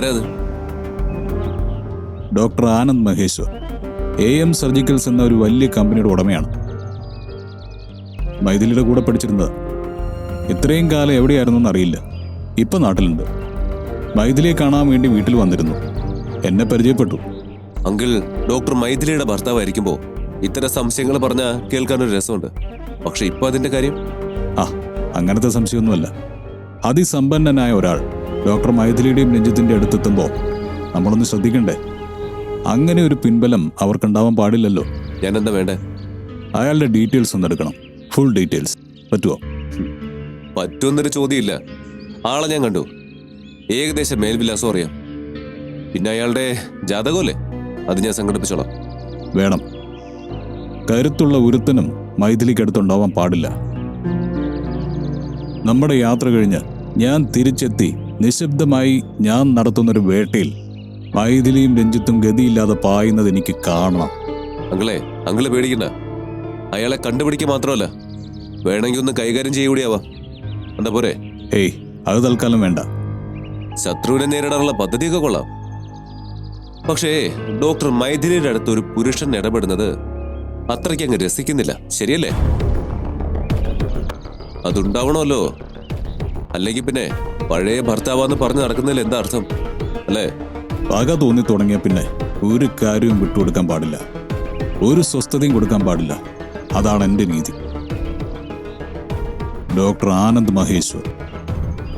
ആരാ അത് doctor Anand Maheshwar. A M surgicals എന്ന ഒരു വലിയ കമ്പനിയുടെ ഉടമയാണ്. മൈഥിലിയുടെ കൂടെ പഠിച്ചിരുന്നത്. ഇത്രയും കാലം എവിടെയായിരുന്നു എന്നറിയില്ല ഇപ്പൊ നാട്ടിലുണ്ട്. മൈഥിലിയെ കാണാൻ വേണ്ടി വീട്ടിൽ വന്നിരുന്നു. എന്നെ പരിചയപ്പെട്ടു. അങ്കിൾ ഡോക്ടർ മൈഥിലിയുടെ ഭർത്താവായിരിക്കുമ്പോൾ ഇത്തരം സംശയങ്ങൾ പറഞ്ഞ കേൾക്കാനൊരു രസമുണ്ട്. പക്ഷെ ഇപ്പൊ അതിന്റെ കാര്യം? ആ അങ്ങനത്തെ സംശയമൊന്നുമല്ല. അതിസമ്പന്നനായ ഒരാൾ. ഡോക്ടർ മൈഥിലിയുടെയും രഞ്ജിത്തിന്റെ അടുത്തെത്തുമ്പോൾ നമ്മളൊന്ന് ശ്രദ്ധിക്കണ്ടേ? അങ്ങനെ ഒരു പിൻബലം അവർക്കുണ്ടാവാൻ പാടില്ലല്ലോ. ഞാൻ എന്താ വേണ്ടേ? അയാളുടെ ഡീറ്റെയിൽസ് ഒന്ന് എടുക്കണം. Full details. പറ്റുമോ പറ്റുമെന്നൊരു ചോദ്യമില്ല. ആളെ ഞാൻ കണ്ടു. ഏകദേശം മേൽവിലാസം അറിയാം. പിന്നെ അയാളുടെ ജാതകമല്ലേ? അത് ഞാൻ സംഘടിപ്പിച്ചോളാം. വേണം. കരുത്തുള്ള ഒരുത്തനും മൈഥിലിക്കടുത്തുണ്ടാവാൻ പാടില്ല. നമ്മുടെ യാത്ര കഴിഞ്ഞ് ഞാൻ തിരിച്ചെത്തി നിശബ്ദമായി ഞാൻ നടത്തുന്നൊരു വേട്ടയിൽ മൈഥിലിയും രഞ്ജിത്തും ഗതിയില്ലാതെ പായുന്നത് എനിക്ക് കാണണം. അങ്കിളെ അങ്കിൾ പേടിക്കണ്ട. അയാളെ കണ്ടുപിടിക്കുക മാത്രമല്ല വേണമെങ്കിൽ ഒന്ന് കൈകാര്യം ചെയ്യൂടിയാവാ എന്താ പോരെ? ഏയ് അത് തൽക്കാലം വേണ്ട. ശത്രുവിനെ നേരിടാനുള്ള പദ്ധതിയൊക്കെ കൊള്ളാം. പക്ഷേ ഡോക്ടർ മൈഥിലിയുടെ അടുത്ത് ഒരു പുരുഷൻ ഇടപെടുന്നത് അത്രയ്ക്ക് അങ്ങ് രസിക്കുന്നില്ല. ശരിയല്ലേ? അതുണ്ടാവണമല്ലോ. അല്ലെങ്കിൽ പിന്നെ പഴയ ഭർത്താവാന്ന് പറഞ്ഞു നടക്കുന്നതിൽ എന്താ അർത്ഥം? അല്ലേ? പക തോന്നി തുടങ്ങിയ പിന്നെ ഒരു കാര്യവും വിട്ടുകൊടുക്കാൻ പാടില്ല. ഒരു സ്വസ്ഥതയും കൊടുക്കാൻ പാടില്ല. അതാണ് എന്റെ നീതി. ഡോക്ടർ ആനന്ദ് മഹേശ്വർ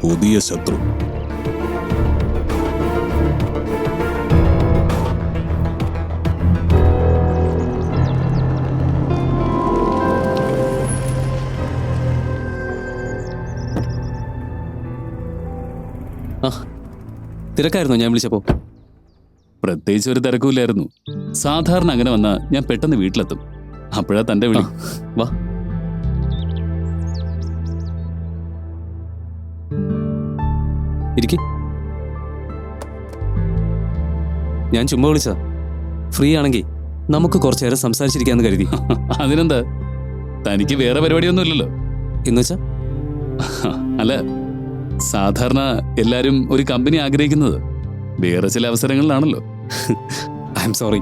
പുതിയ ശത്രു. തിരക്കായിരുന്നോ? ഞാൻ വിളിച്ചപ്പോ. പ്രത്യേകിച്ച് ഒരു തിരക്കുമില്ലായിരുന്നു. സാധാരണ അങ്ങനെ വന്നാൽ ഞാൻ പെട്ടെന്ന് വീട്ടിലെത്തും. അപ്പോഴാ തന്റെ വിളി. വാ. ഇരിക്കെ. ഞാൻ ചുമ്മാ വിളിച്ചാ ഫ്രീ ആണെങ്കിൽ നമുക്ക് കുറച്ചു നേരം സംസാരിച്ചിരിക്കാന്ന് കരുതി. അതിനെന്താ? തനിക്ക് വേറെ പരിപാടിയൊന്നും ഇല്ലല്ലോ എന്നുവെച്ചാ അല്ല സാധാരണ എല്ലാരും ഒരു കമ്പനി ആഗ്രഹിക്കുന്നത് വേറെ ചില അവസരങ്ങളിലാണല്ലോ. I am sorry.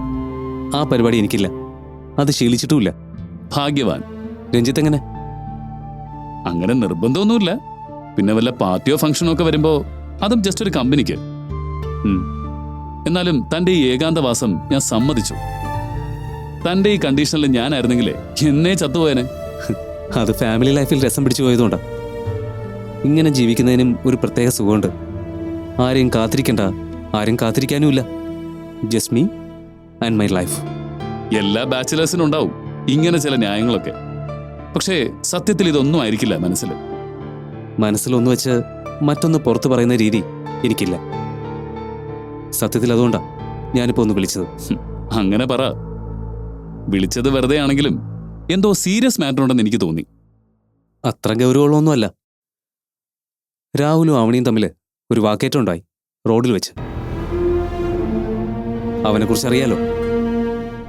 ആ പരിപാടി എനിക്കില്ല. അത് ശീലിച്ചിട്ടുമില്ല. ഭാഗ്യവാൻ. രഞ്ജിത്ത് എങ്ങനെ? അങ്ങനെ നിർബന്ധമൊന്നുമില്ല. പിന്നെ വല്ല പാർട്ടിയോ ഫംഗ്ഷനോ ഒക്കെ വരുമ്പോ അതും ജസ്റ്റ് ഒരു കമ്പനിക്ക്. എന്നാലും തന്റെ ഈ ഏകാന്തവാസം ഞാൻ സമ്മതിച്ചു. തന്റെ ഈ കണ്ടീഷനിൽ ഞാനായിരുന്നെങ്കിലേ എന്നേ ചത്തുപോയനെ. അത് ഫാമിലി ലൈഫിൽ രസം പിടിച്ചു പോയതുകൊണ്ടാ. ഇങ്ങനെ ജീവിക്കുന്നതിനും ഒരു പ്രത്യേക സുഖമുണ്ട്. ആരെയും കാത്തിരിക്കണ്ട. ആരും കാത്തിരിക്കാനുമില്ല. Just me me and my life എല്ലാ ബാച്ചിലേഴ്സിനും ഉണ്ടാവും. ഇങ്ങനെ ചില ന്യായങ്ങളൊക്കെ. പക്ഷേ സത്യത്തിൽ ഇതൊന്നും ആയിരിക്കില്ല മനസ്സിൽ. മനസ്സിലൊന്ന് വെച്ച് മറ്റൊന്ന് പുറത്തു പറയുന്ന രീതി എനിക്കില്ല. സത്യത്തിൽ അതുകൊണ്ടാ ഞാനിപ്പോ ഒന്ന് വിളിച്ചത്. അങ്ങനെ പറ. വിളിച്ചത് വെറുതെ ആണെങ്കിലും എന്തോ സീരിയസ് മാറ്റർ ഉണ്ടെന്ന് എനിക്ക് തോന്നി. അത്ര ഗൗരവമുള്ളൊന്നുമല്ല രാഹുലും അവണിയും തമ്മിൽ ഒരു വാക്കേറ്റം ഉണ്ടായി റോഡിൽ വെച്ച്. അവനെക്കുറിച്ച് അറിയാലോ?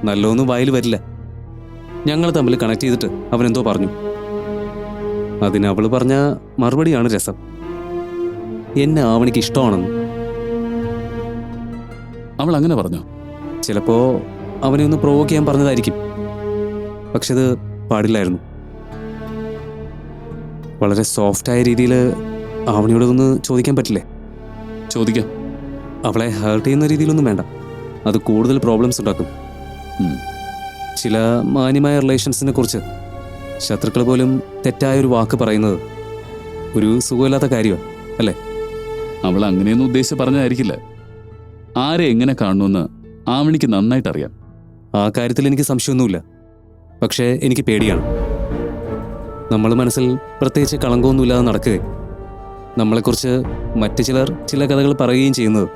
നല്ലൊന്നും വായിൽ വരില്ല. ഞങ്ങൾ തമ്മിൽ കണക്ട് ചെയ്തിട്ട് അവനെന്തോ പറഞ്ഞു. അതിന് അവൾ പറഞ്ഞ മറുപടിയാണ് രസം. എന്നെ ആവണിക്ക് ഇഷ്ടമാണെന്ന്. അവൾ അങ്ങനെ പറഞ്ഞു? ചിലപ്പോ അവനെ ഒന്ന് പ്രൊവോക്ക് ചെയ്യാൻ പറഞ്ഞതായിരിക്കും. പക്ഷെ അത് പാടില്ലായിരുന്നു. വളരെ സോഫ്റ്റായ രീതിയിൽ ആവണിയോടൊന്ന് ചോദിക്കാൻ പറ്റില്ലേ? ചോദിക്കാം. അവളെ ഹേർട്ട് ചെയ്യുന്ന രീതിയിലൊന്നും വേണ്ട. അത് കൂടുതൽ പ്രോബ്ലംസ് ഉണ്ടാക്കും. ചില മാന്യമായ റിലേഷൻസിനെ കുറിച്ച് ശത്രുക്കൾ പോലും തെറ്റായ ഒരു വാക്ക് പറയുന്നത് ഒരു സുഖമില്ലാത്ത കാര്യമാണ് അല്ലേ? അവൾ അങ്ങനെയൊന്നും ഉദ്ദേശിച്ച് പറഞ്ഞതായിരിക്കില്ല. ആരെ എങ്ങനെ കാണുമെന്ന് ആവണിക്ക് നന്നായിട്ട് അറിയാം ആ കാര്യത്തിൽ എനിക്ക് സംശയമൊന്നുമില്ല. പക്ഷേ എനിക്ക് പേടിയാണ്. നമ്മൾ മനസ്സിൽ പ്രത്യേകിച്ച് കളങ്കമൊന്നുമില്ലാതെ നടക്കുക. നമ്മളെക്കുറിച്ച് മറ്റു ചിലർ ചില കഥകൾ പറയുകയും ചെയ്യുന്നത്.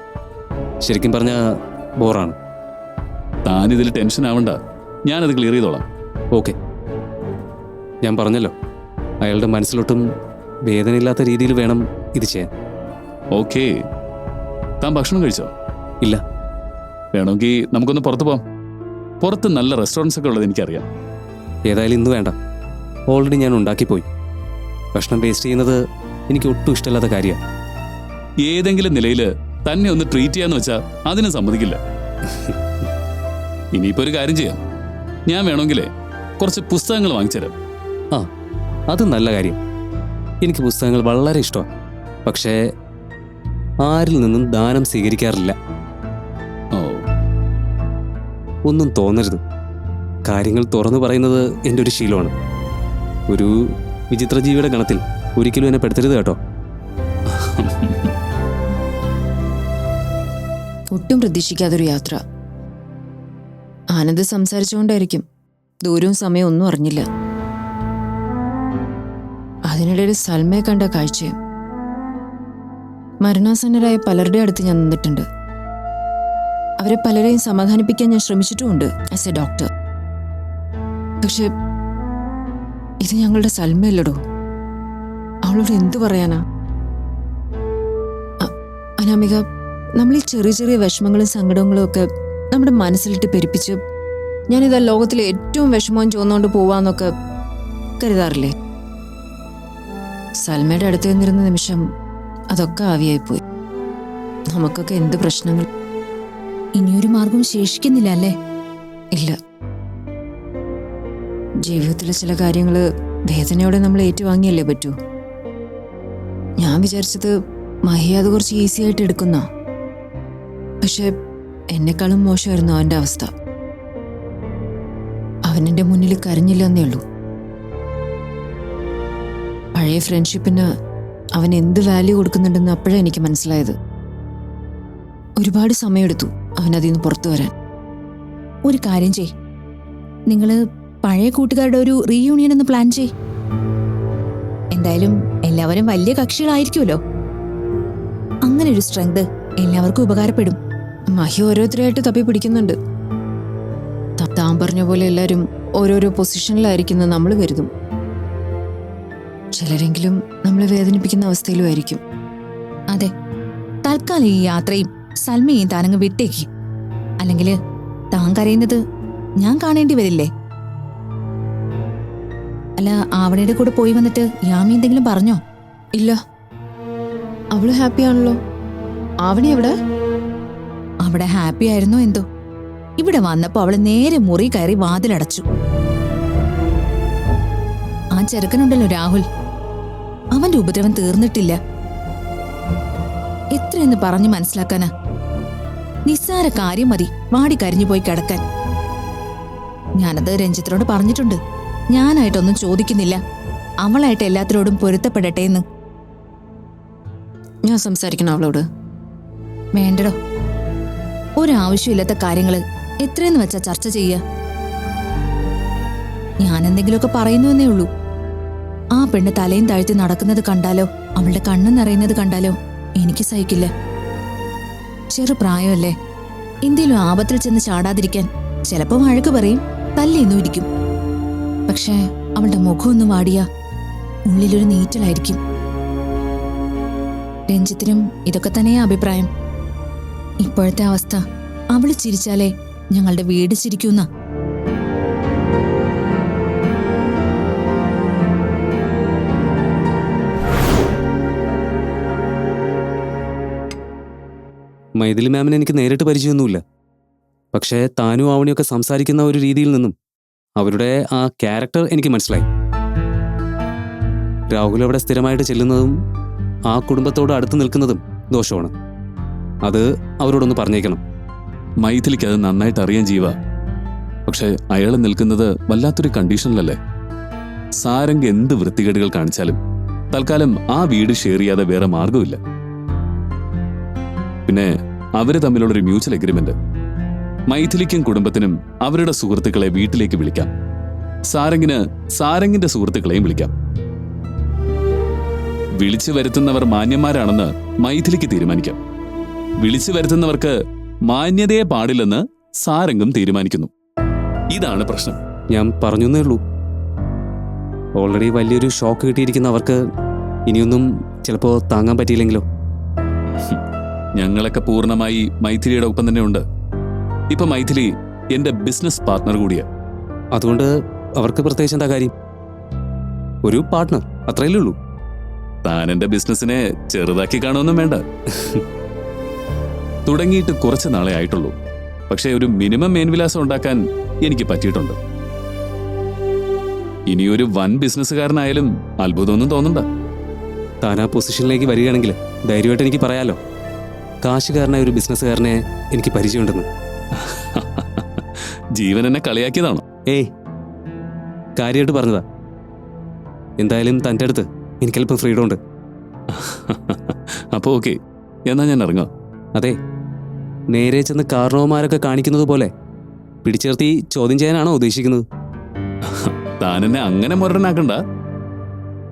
ശരിക്കും പറഞ്ഞ ബോറാണ്. താനിതിൽ ടെൻഷൻ ആവണ്ട. ഞാനത് ക്ലിയർ ചെയ്തോളാം. ഓക്കെ. ഞാൻ പറഞ്ഞല്ലോ. അയാളുടെ മനസ്സിലോട്ടും വേദനയില്ലാത്ത രീതിയിൽ വേണം ഇത് ചെയ്യാൻ. ഓക്കെ. താൻ ഭക്ഷണം കഴിച്ചോ? ഇല്ല. വേണമെങ്കിൽ നമുക്കൊന്ന് പുറത്ത് പോവാം. പുറത്ത് നല്ല റെസ്റ്റോറന്റ്സ് ഒക്കെ ഉള്ളത് എനിക്കറിയാം. ഏതായാലും ഇന്ന് വേണ്ട. ഓൾറെഡി ഞാൻ ഉണ്ടാക്കിപ്പോയി. ഭക്ഷണം വേസ്റ്റ് ചെയ്യുന്നത് എനിക്ക് ഒട്ടും ഇഷ്ടമില്ലാത്ത കാര്യമാണ് ഏതെങ്കിലും നിലയിൽ തന്നെ ഒന്ന് ട്രീറ്റ് ചെയ്യാന്ന് വെച്ചാൽ അതിന് സമ്മതിക്കില്ല. ഇനിയിപ്പോ ഒരു കാര്യം ചെയ്യാം. ഞാൻ വേണമെങ്കിൽ കുറച്ച് പുസ്തകങ്ങൾ വാങ്ങിച്ചുതരാം ആ അത് നല്ല കാര്യം. എനിക്ക് പുസ്തകങ്ങൾ വളരെ ഇഷ്ടമാണ്. പക്ഷേ ആരിൽ നിന്നും ദാനം സ്വീകരിക്കാറില്ല. ഓ. ഒന്നും തോന്നരുത്. കാര്യങ്ങൾ തുറന്നു പറയുന്നത് എന്റെ ഒരു ശീലമാണ്. ഒരു വിചിത്ര ജീവിയുടെ ഗണത്തിൽ. ഒരിക്കലും എന്നെ പെടുത്തരുത് കേട്ടോ. ഒട്ടും പ്രതീക്ഷിക്കാതൊരു യാത്ര. ആനന്ദ് സംസാരിച്ചുകൊണ്ടായിരിക്കും. ദൂരവും സമയവും ഒന്നും അറിഞ്ഞില്ല. അതിനിടയിൽ സൽമയെ കണ്ട കാഴ്ചയും. മരണാസന്നരായ പലരുടെ അടുത്ത് ഞാൻ നിന്നിട്ടുണ്ട്. അവരെ പലരെയും സമാധാനിപ്പിക്കാൻ ഞാൻ ശ്രമിച്ചിട്ടുമുണ്ട് ആസ് എ ഡോക്ടർ പക്ഷെ ഇത് ഞങ്ങളുടെ സൽമയല്ലടോ? അവളോട് എന്തു പറയാനാ? അനാമിക നമ്മൾ ഈ ചെറിയ ചെറിയ വിഷമങ്ങളും സങ്കടങ്ങളും ഒക്കെ നമ്മുടെ മനസ്സിലിട്ട് പെരുപ്പിച്ച് ഞാനിതാ ലോകത്തിലെ ഏറ്റവും വിഷമവും ചോന്നുകൊണ്ട് പോവാന്നൊക്കെ കരുതാറില്ലേ? സൽമയുടെ അടുത്ത് നിന്നിരുന്ന നിമിഷം അതൊക്കെ ആവിയായി പോയി നമുക്കൊക്കെ എന്ത് പ്രശ്നങ്ങൾ? ഇനിയൊരു മാർഗം ശേഷിക്കുന്നില്ല അല്ലേ? ഇല്ല. ജീവിതത്തിലെ ചില കാര്യങ്ങൾ വേദനയോടെ നമ്മൾ ഏറ്റുവാങ്ങിയല്ലേ പറ്റൂ? ഞാൻ വിചാരിച്ചത് മഹി അത് കുറച്ച് ഈസി ആയിട്ട് എടുക്കുന്ന? പക്ഷെ എന്നെക്കാളും മോശമായിരുന്നു അവന്റെ അവസ്ഥ. അവൻ എന്റെ മുന്നിൽ കരഞ്ഞില്ല എന്നേ ഉള്ളൂ. പഴയ ഫ്രണ്ട്ഷിപ്പിന് അവൻ എന്ത് വാല്യൂ കൊടുക്കുന്നുണ്ടെന്ന് അപ്പോഴേ എനിക്ക് മനസ്സിലായത്. ഒരുപാട് സമയമെടുത്തു അവൻ അതിൽ നിന്ന് പുറത്തു വരാൻ. ഒരു കാര്യം ചെയ് നിങ്ങൾ പഴയ കൂട്ടുകാരുടെ ഒരു റീയൂണിയൻ ഒന്ന് പ്ലാൻ ചെയ് എന്തായാലും എല്ലാവരും വലിയ കക്ഷികളായിരിക്കുമല്ലോ. അങ്ങനെ ഒരു സ്ട്രെങ്ത് എല്ലാവർക്കും ഉപകാരപ്പെടും. മഹി ഓരോരുത്തരായിട്ട് തപ്പി പിടിക്കുന്നുണ്ട്. താൻ പറഞ്ഞ പോലെ എല്ലാവരും ഓരോരോ പൊസിഷനിലായിരിക്കുന്ന നമ്മൾ കരുതും. ചിലരെങ്കിലും നമ്മളെ വേദനിപ്പിക്കുന്ന അവസ്ഥയിലും ആയിരിക്കും. അതെ. തൽക്കാലം ഈ യാത്രയും സൽമയും താനങ്ങ് വിട്ടേക്ക്. അല്ലെങ്കിൽ താൻ കരയുന്നത് ഞാൻ കാണേണ്ടി വരില്ലേ? അല്ല ആവണയുടെ കൂടെ പോയി വന്നിട്ട് യാമി എന്തെങ്കിലും പറഞ്ഞോ? ഇല്ല. അവൾ ഹാപ്പി ആണല്ലോ. ആവണി എവിടെ? അവിടെ ഹാപ്പി ആയിരുന്നു എന്തോ. ഇവിടെ വന്നപ്പോ അവൾ നേരെ മുറി കയറി വാതിലടച്ചു. ആ ചെറുക്കനുണ്ടല്ലോ രാഹുൽ. അവന്റെ ഉപദ്രവം തീർന്നിട്ടില്ല. എത്രയെന്ന് പറഞ്ഞു മനസ്സിലാക്കാനാ? നിസ്സാര കാര്യം മതി വാടി കരിഞ്ഞു പോയി കിടക്കാൻ. ഞാനത് രഞ്ജിത്തിനോട് പറഞ്ഞിട്ടുണ്ട്. ഞാനായിട്ടൊന്നും ചോദിക്കുന്നില്ല. അവളായിട്ട് എല്ലാത്തിനോടും പൊരുത്തപ്പെടട്ടെ എന്ന്. ഞാൻ സംസാരിക്കണം അവളോട്. വേണ്ടടോ. ഒരാവശ്യമില്ലാത്ത കാര്യങ്ങൾ എത്രയെന്ന് വെച്ചാ ചർച്ച ചെയ്യുക ഞാൻ എന്തെങ്കിലുമൊക്കെ പറയുന്നുവെന്നേ ഉള്ളൂ. ആ പെണ്ണ് തലയും താഴ്ത്തി നടക്കുന്നത് കണ്ടാലോ? അവളുടെ കണ്ണു നിറയുന്നത് കണ്ടാലോ? എനിക്ക് സഹിക്കില്ല. ചെറുപ്രായമല്ലേ എന്തെങ്കിലും ആപത്തിൽ ചെന്ന് ചാടാതിരിക്കാൻ ചിലപ്പോൾ വഴക്ക് പറയും തല്ലിന്നും ഇരിക്കും പക്ഷേ അവളുടെ മുഖം ഒന്ന് വാടിയ ഉള്ളിലൊരു നീറ്റലായിരിക്കും. രഞ്ജിത്തിനും ഇതൊക്കെ തന്നെയാ അഭിപ്രായം. ഇപ്പോഴത്തെ അവസ്ഥ അവൾ ചിരിച്ചാലേ ഞങ്ങളുടെ വീട് ചിരിക്കുന്ന. മൈഥിലി മാമിന് എനിക്ക് നേരിട്ട് പരിചയമൊന്നുമില്ല. പക്ഷേ താനും ആവണിയൊക്കെ സംസാരിക്കുന്ന ഒരു രീതിയിൽ നിന്നും അവരുടെ ആ ക്യാരക്ടർ എനിക്ക് മനസ്സിലായി. രാഹുൽ അവിടെ സ്ഥിരമായിട്ട് ചെല്ലുന്നതും ആ കുടുംബത്തോട് അടുത്ത് നിൽക്കുന്നതും ദോഷമാണ്. അത് അവരോടൊന്ന് പറഞ്ഞേക്കണം. മൈഥിലിക്ക് അത് നന്നായിട്ട് അറിയാൻ ജീവ. പക്ഷെ അയാൾ നിൽക്കുന്നത് വല്ലാത്തൊരു കണ്ടീഷനിലല്ലേ? സാരംഗ് എന്ത് വൃത്തികേടുകൾ കാണിച്ചാലും തൽക്കാലം ആ വീട് ഷെയർ ചെയ്യാതെ വേറെ മാർഗമില്ല പിന്നെ അവർ തമ്മിലുള്ളൊരു മ്യൂച്വൽ എഗ്രിമെന്റ് മൈഥിലിക്കും കുടുംബത്തിനും അവരുടെ സുഹൃത്തുക്കളെ വീട്ടിലേക്ക് വിളിക്കാം. സാരംഗിന് സാരംഗിന്റെ സുഹൃത്തുക്കളെയും വിളിക്കാം. വിളിച്ചു വരുത്തുന്നവർ മാന്യന്മാരാണെന്ന് മൈഥിലിക്ക് തീരുമാനിക്കാം. വിളിച്ചു വരുത്തുന്നവർക്ക് മാന്യതയെ പാടില്ലെന്ന് സാരംഗം തീരുമാനിക്കുന്നു. ഇതാണ് പ്രശ്നം. ഞാൻ പറഞ്ഞേ ഉള്ളൂ. ഓൾറെഡി വലിയൊരു ഷോക്ക് കിട്ടിയിരിക്കുന്ന അവർക്ക് ഇനിയൊന്നും ചിലപ്പോ താങ്ങാൻ പറ്റിയില്ലെങ്കിലോ? ഞങ്ങളൊക്കെ പൂർണമായി മൈഥിലിയുടെ ഒപ്പം തന്നെ ഉണ്ട് ഇപ്പൊ മൈഥിലി എന്റെ ബിസിനസ് പാർട്ണർ കൂടിയാ. അതുകൊണ്ട് അവർക്ക് പ്രത്യേകിച്ച് എന്താ കാര്യം? ഒരു പാർട്ണർ അത്രയല്ലേ ഉള്ളൂ. താൻ എന്റെ ബിസിനസ്സിനെ ചെറുതാക്കി കാണുമെന്നും വേണ്ട. തുടങ്ങിയിട്ട് കുറച്ച് നാളെ ആയിട്ടുള്ളൂ. പക്ഷേ ഒരു മിനിമം മേൻവിലാസം ഉണ്ടാക്കാൻ എനിക്ക് പറ്റിയിട്ടുണ്ട്. ഇനിയൊരു വൻ ബിസിനസ്സുകാരനായാലും അത്ഭുതമൊന്നും തോന്നണ്ട. താൻ ആ പൊസിഷനിലേക്ക് വരികയാണെങ്കിൽ ധൈര്യമായിട്ട് എനിക്ക് പറയാലോ. കാശുകാരനായ ഒരു ബിസിനസ്സുകാരനെ എനിക്ക് പരിചയമുണ്ടെന്ന്. ജീവൻ എന്നെ കളിയാക്കിയതാണോ? ഏയ്. കാര്യമായിട്ട് പറഞ്ഞതാ. എന്തായാലും തന്റെ അടുത്ത് എനിക്കല്പം ഫ്രീഡം ഉണ്ട്. അപ്പോൾ ഓക്കെ എന്നാ ഞാൻ ഇറങ്ങാം അതെ. നേരെ ചെന്ന് കാർണവന്മാരൊക്കെ കാണിക്കുന്നത് പോലെ പിടിച്ചേർത്തി ചോദ്യം ചെയ്യാനാണോ ഉദ്ദേശിക്കുന്നത്? താൻ എന്നെ അങ്ങനെ മുരടനാക്കണ്ട.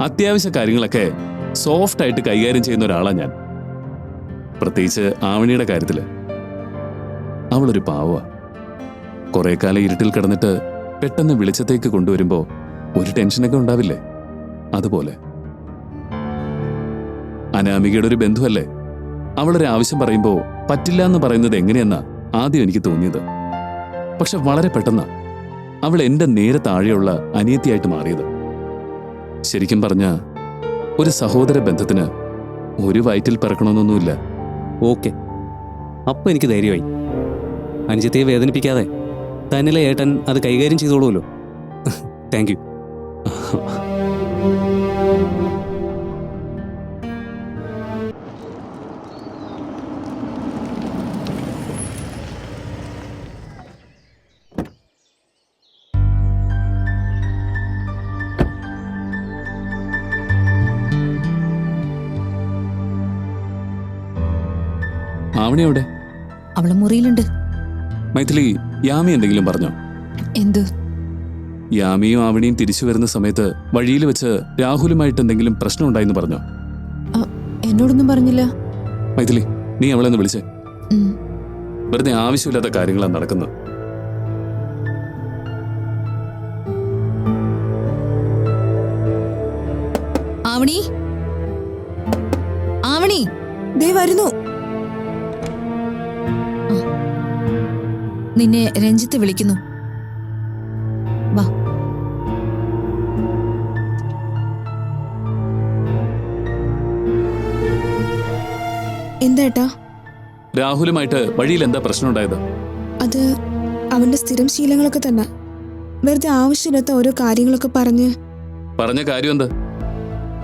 അത്യാവശ്യ കാര്യങ്ങളൊക്കെ സോഫ്റ്റ് ആയിട്ട് കൈകാര്യം ചെയ്യുന്ന ഒരാളാണ് ഞാൻ. പ്രത്യേകിച്ച് ആവണിയുടെ കാര്യത്തിൽ. അവളൊരു പാവ കുറേ കാലം ഇരുട്ടിൽ കിടന്നിട്ട് പെട്ടെന്ന് വെളിച്ചത്തേക്ക് കൊണ്ടുവരുമ്പോ ഒരു ടെൻഷനൊക്കെ ഉണ്ടാവില്ലേ? അതുപോലെ. അനാമികയുടെ ഒരു ബന്ധുവല്ലേ? അവളൊരു ആവശ്യം പറയുമ്പോൾ പറ്റില്ല എന്ന് പറയുന്നത് എങ്ങനെയെന്നാ ആദ്യം എനിക്ക് തോന്നിയത്. പക്ഷെ വളരെ പെട്ടെന്ന് അവൾ എന്റെ നേരെ താഴെയുള്ള അനിയത്തിയായിട്ട് മാറിയത്. ശരിക്കും പറഞ്ഞ ഒരു സഹോദര ബന്ധത്തിന് ഒരു വയറ്റിൽ പിറക്കണമെന്നൊന്നുമില്ല. ഓക്കെ. അപ്പോൾ എനിക്ക് ധൈര്യമായി. അനുജത്തെ വേദനിപ്പിക്കാതെ. തന്നിലെ ഏട്ടൻ അത് കൈകാര്യം ചെയ്തോളൂല്ലോ താങ്ക് യു ആവണി അവിടെ അവളെ മുറിയിലുണ്ട്. മൈഥിലി യാമി എന്തെങ്കിലും പറഞ്ഞോ? എന്ത്? യാമിയും ആവണിയും തിരിച്ചു വരുന്ന സമയത്ത് വഴിയിൽ വെച്ച് രാഹുലുമായിട്ട് എന്തെങ്കിലും പ്രശ്നം ഉണ്ടായെന്ന് പറഞ്ഞോ? എന്നോടൊന്നും പറഞ്ഞില്ല. മൈഥിലി നീ അവളെ ഒന്ന് വിളിച്ചേ. വെറുതെ ആവശ്യമില്ലാത്ത കാര്യങ്ങളാണ് നടക്കുന്നത്. ആവണി? ആവണി? ദേ വരുന്നു. നിന്നെ രഞ്ജിത്ത് വിളിക്കുന്നു. വാ. എന്താ രാഹുലുമായിട്ട് വഴിയിൽ എന്താ പ്രശ്നം ഉണ്ടായത് അത് അവന്റെ സ്ഥിരം ശീലങ്ങളൊക്കെ തന്നെ. വെറുതെ ആവശ്യമില്ലാത്ത ഓരോ കാര്യങ്ങളൊക്കെ പറഞ്ഞ്. പറഞ്ഞ കാര്യം എന്താ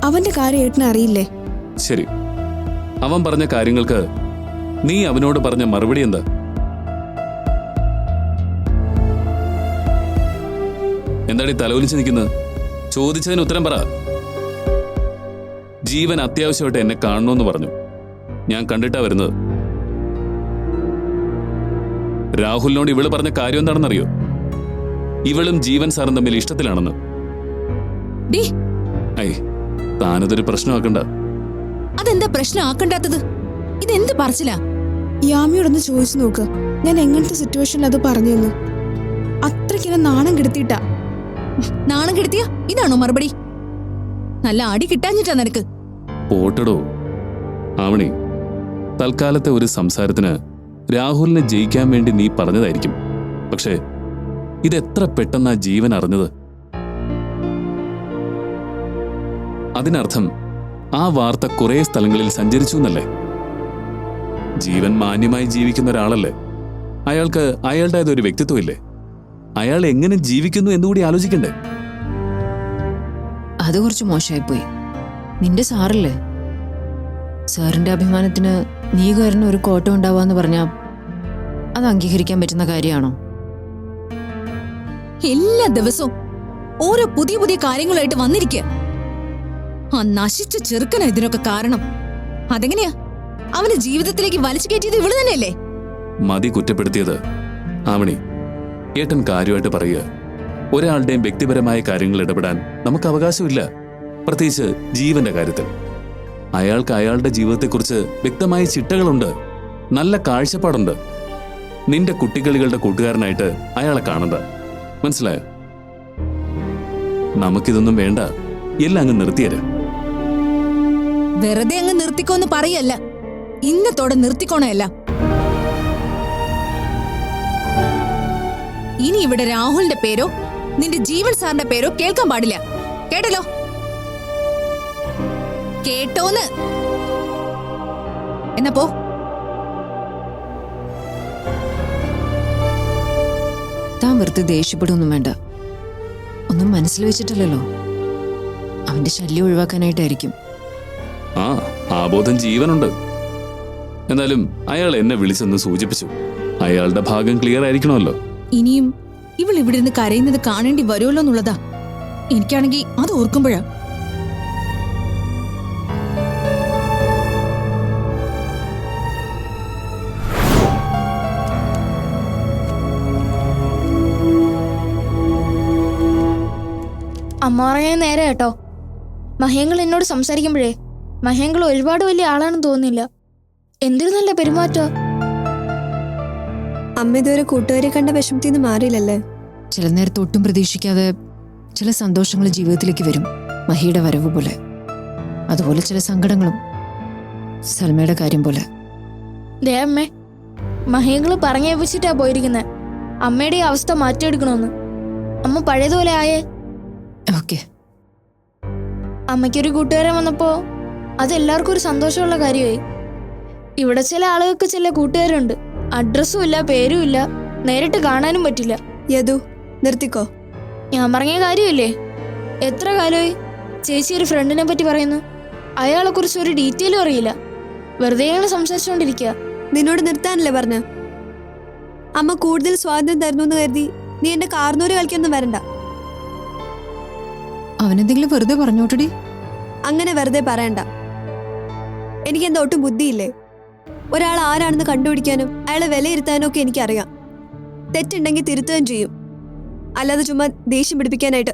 അവന്റെ കാര്യം ഏട്ടന് അറിയില്ലേ? ശരി. അവൻ പറഞ്ഞ കാര്യങ്ങൾക്ക് നീ അവനോട് പറഞ്ഞ മറുപടി എന്താ? എന്താണ് ഈ തലവലിച്ച് നിൽക്കുന്നത്? ചോദിച്ചതിന് ഉത്തരം പറ. ജീവൻ അത്യാവശ്യമായിട്ട് എന്നെ കാണണമെന്ന് പറഞ്ഞു. ഞാൻ കണ്ടിട്ടാ വരുന്നത്. രാഹുലിനോട് ഇവൾ പറഞ്ഞ കാര്യം എന്താണെന്നറിയോ? ഇവളും ജീവൻ സാറും തമ്മിൽ ഇഷ്ടത്തിലാണെന്ന്. ഐ താനതൊരു പ്രശ്നമാക്കണ്ട. അതെന്താ പ്രശ്നമാക്കണ്ടാത്തത്? ഇതെന്ത് പറച്ചില്ല യാമിയോടൊന്ന് ചോദിച്ചു നോക്ക്. ഞാൻ എങ്ങനത്തെ സിറ്റുവേഷനിൽ അത് പറഞ്ഞെന്ന്. അത്രയ്ക്കിനെ നാണം കെടുത്തിട്ടാ നാണം കെടുത്തിയ? ഇതാണോ മറുപടി? നല്ല ആടി കിട്ടാഞ്ഞിട്ടാ നിനക്ക്. പോട്ടടോ. ആവണി തൽക്കാലത്തെ ഒരു സംസാരത്തിന് രാഹുലിനെ ജയിക്കാൻ വേണ്ടി നീ പറഞ്ഞതായിരിക്കും. പക്ഷേ ഇതെത്ര പെട്ടെന്നാ ജീവൻ അറിഞ്ഞത്? അതിനർത്ഥം ആ വാർത്ത കുറെ സ്ഥലങ്ങളിൽ സഞ്ചരിച്ചു എന്നല്ലേ? ജീവൻ മാന്യമായി ജീവിക്കുന്ന ഒരാളല്ലേ? അയാൾക്ക് അയാളുടേത് ഒരു വ്യക്തിത്വം ഇല്ലേ? അയാൾ എങ്ങനെ ജീവിക്കുന്നു എന്നുകൂടി ആലോചിക്കണ്ടേ? അത് കുറച്ച് മോശമായിപ്പോയി. നിന്റെ സാറല്ലേ? സാറിന്റെ അഭിമാനത്തിന് നീ കാരണം ഒരു കോട്ടം ഉണ്ടാവാന്ന് പറഞ്ഞാ അത് അംഗീകരിക്കാൻ പറ്റുന്ന കാര്യമാണോ? എല്ലാ ദിവസവും ഓരോ പുതിയ പുതിയ കാര്യങ്ങളായിട്ട് വന്നിരിക്കുക ആ നശിച്ച ചെറുക്കന ഇതിനൊക്കെ കാരണം. അതെങ്ങനെയാ? അവന് ജീവിതത്തിലേക്ക് വലിച്ചു കയറ്റിയത് ഇവൾ തന്നെയല്ലേ? മതി കുറ്റപ്പെടുത്തിയത്. ആവണി ഏട്ടൻ കാര്യമായിട്ട് പറയുക. ഒരാളുടെയും വ്യക്തിപരമായ കാര്യങ്ങൾ ഇടപെടാൻ നമുക്ക് അവകാശമില്ല. പ്രത്യേകിച്ച് ജീവന്റെ കാര്യത്തിൽ. അയാൾക്ക് അയാളുടെ ജീവിതത്തെക്കുറിച്ച് വ്യക്തമായ ചിട്ടകളുണ്ട്. നല്ല കാഴ്ചപ്പാടുണ്ട്. നിന്റെ കുട്ടികളികളുടെ കൂട്ടുകാരനായിട്ട് അയാളെ കാണണ്ട. മനസ്സിലായോ? നമുക്കിതൊന്നും വേണ്ട. എല്ലാം അങ്ങ് നിർത്തിയരാ. വെറുതെ അങ്ങ് നിർത്തിക്കോന്ന് പറയല്ല. ഇന്നത്തോടെ നിർത്തിക്കോണയല്ല. ഇനി ഇവിടെ രാഹുലിന്റെ പേരോ നിന്റെ ജീവൻ സാറിന്റെ പേരോ കേൾക്കാൻ പാടില്ല. കേട്ടല്ലോ? കേട്ടോന്ന്. എന്നപ്പോ താൻ വെറുതെ ദേഷ്യപ്പെടുകയൊന്നും വേണ്ട. ഒന്നും മനസ്സിൽ വെച്ചിട്ടില്ലല്ലോ. അവന്റെ ശല്യം ഒഴിവാക്കാനായിട്ടായിരിക്കും. ആ ആബോധം ജീവനുണ്ട്. എന്നാലും അയാൾ എന്നെ വിളിച്ചെന്ന് സൂചിപ്പിച്ചു. അയാളുടെ ഭാഗം ക്ലിയർ ആയിരിക്കണമല്ലോ. ഇനിയും ഇവൾ ഇവിടെ നിന്ന് കരയുന്നത് കാണേണ്ടി വരുമല്ലോ എന്നുള്ളതാ. എനിക്കാണെങ്കിൽ അത് ഓർക്കുമ്പോഴാ. അമ്മ നേരെ കേട്ടോ. മഹേങ്ങൾ എന്നോട് സംസാരിക്കുമ്പോഴേ മഹേങ്ങൾ ഒരുപാട് വലിയ ആളാണെന്ന് തോന്നുന്നില്ല. എന്തൊരു നല്ല പെരുമാറ്റോ? അമ്മ ഇതുവരെ കൂട്ടുകാരെ കണ്ട വിഷമത്തിൽ നിന്ന് മാറിയില്ലല്ലേ? ചില നേരത്ത് ഒട്ടും പ്രതീക്ഷിക്കാതെ ചില സന്തോഷങ്ങൾ ജീവിതത്തിലേക്ക് വരും മഹിയുടെ വരവ് പോലെ. അതുപോലെ ചില സങ്കടങ്ങളും സൽമയുടെ കാര്യം പോലെ. ദേ അമ്മേ മഹേങ്ങൾ പറഞ്ഞേപ്പിച്ചിട്ടാ പോയിരിക്കുന്നത് അമ്മയുടെ ഈ അവസ്ഥ മാറ്റിയെടുക്കണമെന്ന് അമ്മ പഴയതുപോലെ ആയേ. ഓക്കെ. അമ്മയ്ക്കൊരു കൂട്ടുകാരൻ വന്നപ്പോ അത് എല്ലാവർക്കും ഒരു സന്തോഷമുള്ള കാര്യമായി. ഇവിടെ ചില ആളുകൾക്ക് ചില കൂട്ടുകാരുണ്ട്. അഡ്രസ്സും ഇല്ല പേരും ഇല്ല. നേരിട്ട് കാണാനും പറ്റില്ല. യദു നിർത്തിക്കോ? ഞാൻ പറഞ്ഞ കാര്യമില്ലേ? എത്ര കാലമായി ചേച്ചി ഒരു ഫ്രണ്ടിനെ പറ്റി പറയുന്നു? അയാളെ കുറിച്ച് ഒരു ഡീറ്റെയിലും അറിയില്ല. വെറുതെ ഞങ്ങൾ സംസാരിച്ചുകൊണ്ടിരിക്കുക നിന്നോട് നിർത്താനല്ലേ പറഞ്ഞ? അമ്മ കൂടുതൽ സ്വാതന്ത്ര്യം തരുന്നു എന്ന് കരുതി നീ എന്റെ കാർന്നൂര് കളിക്കൊന്നും വരണ്ട. അവനെന്തെങ്കിലും വെറുതെ പറഞ്ഞോട്ടടി. അങ്ങനെ വെറുതെ പറയണ്ട. എനിക്ക് എന്താ ഒട്ടും ബുദ്ധിയില്ലേ? ഒരാൾ ആരാണെന്ന് കണ്ടുപിടിക്കാനും അയാളെ വിലയിരുത്താനും ഒക്കെ എനിക്കറിയാം. തെറ്റുണ്ടെങ്കിൽ തിരുത്തുകയും ചെയ്യും. അല്ലാതെ ചുമ്മാ ദേഷ്യം പിടിപ്പിക്കാനായിട്ട്.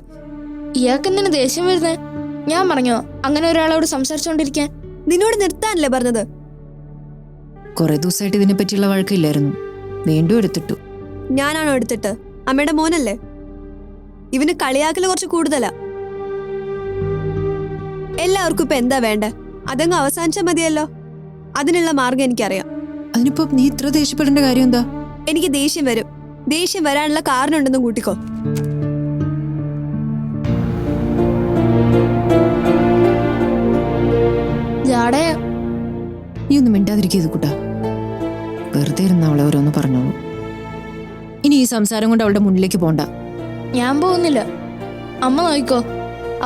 ഇയാൾക്ക് എന്തിനു ദേഷ്യം വരുന്നത് ഞാൻ പറഞ്ഞോ അങ്ങനെ ഒരാളോട് സംസാരിച്ചുകൊണ്ടിരിക്കാൻ നിന്നോട് നിർത്താനല്ലേ പറഞ്ഞത്? കുറെ ദിവസമായിട്ട് ഇതിനെ പറ്റിയുള്ള വഴക്കില്ലായിരുന്നു. വീണ്ടും എടുത്തിട്ടു. ഞാനാണോ എടുത്തിട്ട്? അമ്മയുടെ മോനല്ലേ? ഇവന് കളിയാക്കൽ കുറച്ച് കൂടുതലാ. എല്ലാവർക്കും ഇപ്പൊ എന്താ വേണ്ടേ? അതങ്ങ് അവസാനിച്ചാൽ മതിയല്ലോ. അതിനുള്ള മാർഗം എനിക്കറിയാം. അതിനിപ്പോ നീ ഇത്ര ദേഷ്യപ്പെടേണ്ട കാര്യം എന്താ എനിക്ക് ദേഷ്യം വരും. ദേഷ്യം വരാനുള്ള കാരണം ഉണ്ടെന്ന് കൂട്ടിക്കോ. ജാടെ നീ ഒന്നും മിണ്ടാതിരിക്കത് കൂട്ടാ വെറുതെ ഇരുന്ന അവളെ ഓരോന്ന് പറഞ്ഞോളൂ. ഇനി ഈ സംസാരം കൊണ്ട് അവളുടെ മുന്നിലേക്ക് പോണ്ട. ഞാൻ പോകുന്നില്ല. അമ്മ നോക്കിക്കോ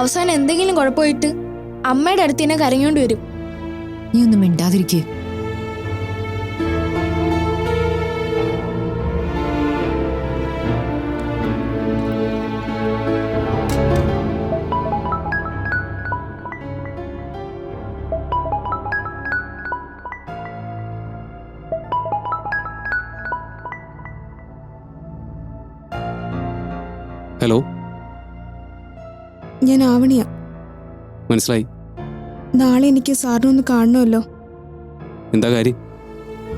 അവസാനം എന്തെങ്കിലും കുഴപ്പമായിട്ട് അമ്മയുടെ അടുത്ത് തന്നെ കരഞ്ഞോണ്ട് വരും. നീ ഒന്നും മിണ്ടാതിരിക്കേ. ഹലോ ഞാൻ ആവണിയ. മനസ്സിലായി. നാളെ എനിക്ക് സാറിനൊന്ന് കാണണമല്ലോ. എന്താ കാര്യം?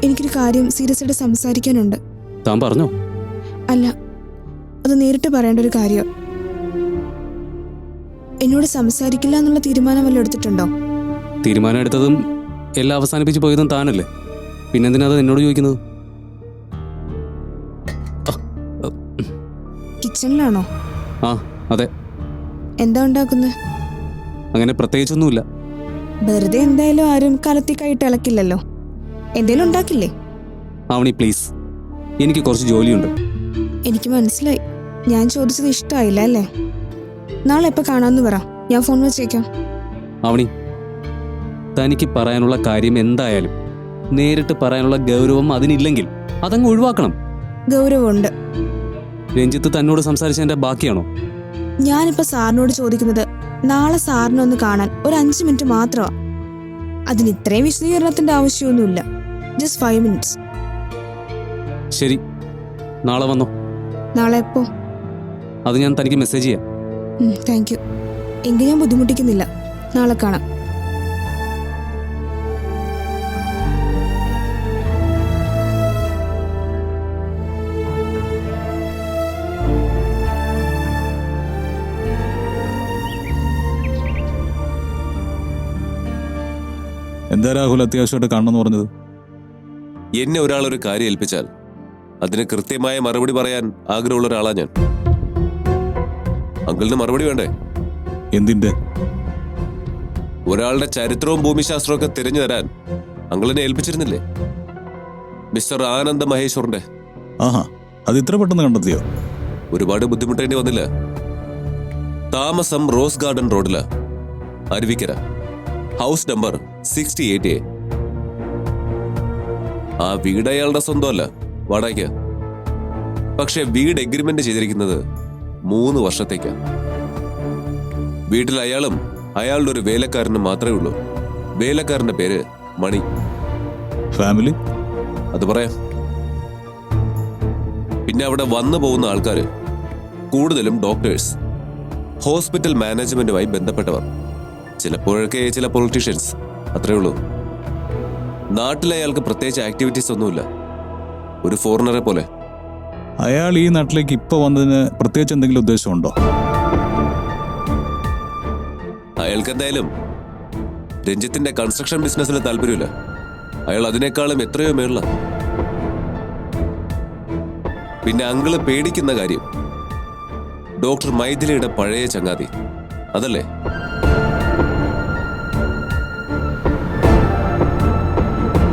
എനിക്കൊരു കാര്യം സീരിയസ് ആയിട്ട് സംസാരിക്കാനുണ്ട്. താൻ പറഞ്ഞോ? അല്ല അത് നേരിട്ട് പറയേണ്ട ഒരു കാര്യം. എന്നോട് സംസാരിക്കില്ല എന്നുള്ള തീരുമാനം വല്ല എടുത്തിട്ടുണ്ടോ? തീരുമാനം എടുത്തതും എല്ലാം അവസാനിപ്പിച്ച് പോയതും താനല്ലേ? പിന്നെന്തിനാ അത് എന്നോട് ചോദിക്കുന്നത്? കിച്ചണിലാണോ? ആ അതെ. എന്താ ഉണ്ടാക്കുന്നത്? അങ്ങനെ പ്രത്യേകിച്ചൊന്നുമില്ല. വെറുതെ എന്തായാലും ആരും കലത്തി കൈയിട്ട് ഇളക്കില്ലല്ലോ. എന്തേലും ഉണ്ടാക്കില്ലേ? അവണി പ്ലീസ്. എനിക്ക് കുറച്ച് ജോലിയുണ്ട്. എനിക്ക് മനസ്സിലായി. ഞാൻ ചോദിച്ചത് ഇഷ്ടമായില്ല അല്ലേ? നാളെ എപ്പോൾ കാണാമെന്ന് പറ. ഞാൻ ഫോൺ വെച്ചേക്കാം. അവണി തനിക്ക് പറയാനുള്ള കാര്യം എന്തായാലും നേരിട്ട് പറയാനുള്ള ഗൗരവം അതിനില്ലെങ്കിൽ അതങ്ങ് ഒഴിവാക്കണം. ഗൗരവമുണ്ട്. രഞ്ജിത്ത് തന്നോട് സംസാരിച്ചതിന്റെ ബാക്കിയാണോ? ഞാനിപ്പോ സാറിനോട് ചോദിക്കുന്നത് നാളെ സാറിനൊന്ന് കാണാൻ ഒരു അഞ്ച് മിനിറ്റ് മാത്രമാണ് അതിന് ഇത്രയും വിശദീകരണത്തിന്റെ ആവശ്യമൊന്നുമില്ല. ജസ്റ്റ് ഫൈവ് മിനിറ്റ്സ് ശരി. നാളെ വന്നോ. നാളെ എപ്പോ? അത് ഞാൻ തനിക്ക് മെസ്സേജ് ചെയ്യാം. താങ്ക് യു എങ്കിൽ ഞാൻ ബുദ്ധിമുട്ടിക്കുന്നില്ല. നാളെ കാണാം. എന്താ രാഹുൽ അത്യാവശ്യമായിട്ട് കാണണമെന്ന് പറഞ്ഞത്? എന്നെ ഒരാൾ ഒരു കാര്യം ഏൽപ്പിച്ചാൽ അതിന് കൃത്യമായ മറുപടി പറയാൻ ആഗ്രഹമുള്ള ഒരാളാ ഞാൻ. അങ്കിളിന് മറുപടി വേണ്ടേ? എന്തിന്റെ? ഒരാളുടെ ചരിത്രവും ഭൂമിശാസ്ത്രവും ഒക്കെ തിരഞ്ഞു തരാൻ അങ്കിളിനെ ഏൽപ്പിച്ചിരുന്നില്ലേ? മിസ്റ്റർ ആനന്ദ മഹേശ്വറിന്റെ. ആഹാ അത് ഇത്ര പെട്ടെന്ന് കണ്ടെത്തിയോ? ഒരുപാട് ബുദ്ധിമുട്ടേണ്ടി വന്നില്ല. താമസം റോസ് ഗാർഡൻ റോഡിൽ. Aruvikkara. House number sixty eight A. ആ വീട് അയാളുടെ സ്വന്തമല്ല. വാടകയ്ക്ക്. പക്ഷെ വീട് എഗ്രിമെന്റ് ചെയ്തിരിക്കുന്നത് മൂന്ന് വർഷത്തേക്കാണ് വീട്ടിൽ അയാളും അയാളുടെ ഒരു വേലക്കാരനും മാത്രമേ ഉള്ളൂ. വേലക്കാരന്റെ പേര് മണി. ഫാമിലി അത് പറയാം. പിന്നെ അവിടെ വന്നു പോകുന്ന ആൾക്കാർ കൂടുതലും ഡോക്ടേഴ്സ് ഹോസ്പിറ്റൽ മാനേജ്മെന്റുമായി ബന്ധപ്പെട്ടവർ. ചിലപ്പോഴൊക്കെ ചില പൊളിറ്റീഷ്യൻസ് അത്രേ ഉള്ളൂ. നാട്ടിൽ അയാൾക്ക് പ്രത്യേകിച്ച് ആക്ടിവിറ്റീസ് ഒന്നുമില്ല. ഒരു ഫോറിനറെ പോലെ. അയാൾ ഈ നാട്ടിലേക്ക് ഇപ്പൊ വന്നതിന് പ്രത്യേകിച്ച് എന്തെങ്കിലും ഉദ്ദേശമുണ്ടോ? അയാൾക്ക് എന്തായാലും രഞ്ജിത്തിന്റെ കൺസ്ട്രക്ഷൻ ബിസിനസ്സിൽ താല്പര്യമില്ല. അയാൾ അതിനേക്കാളും എത്രയോ മേളില. പിന്നെ അങ്കിൾ പേടിക്കുന്ന കാര്യം. ഡോക്ടർ മൈഥിലിയുടെ പഴയ ചങ്ങാതി. അതല്ലേ?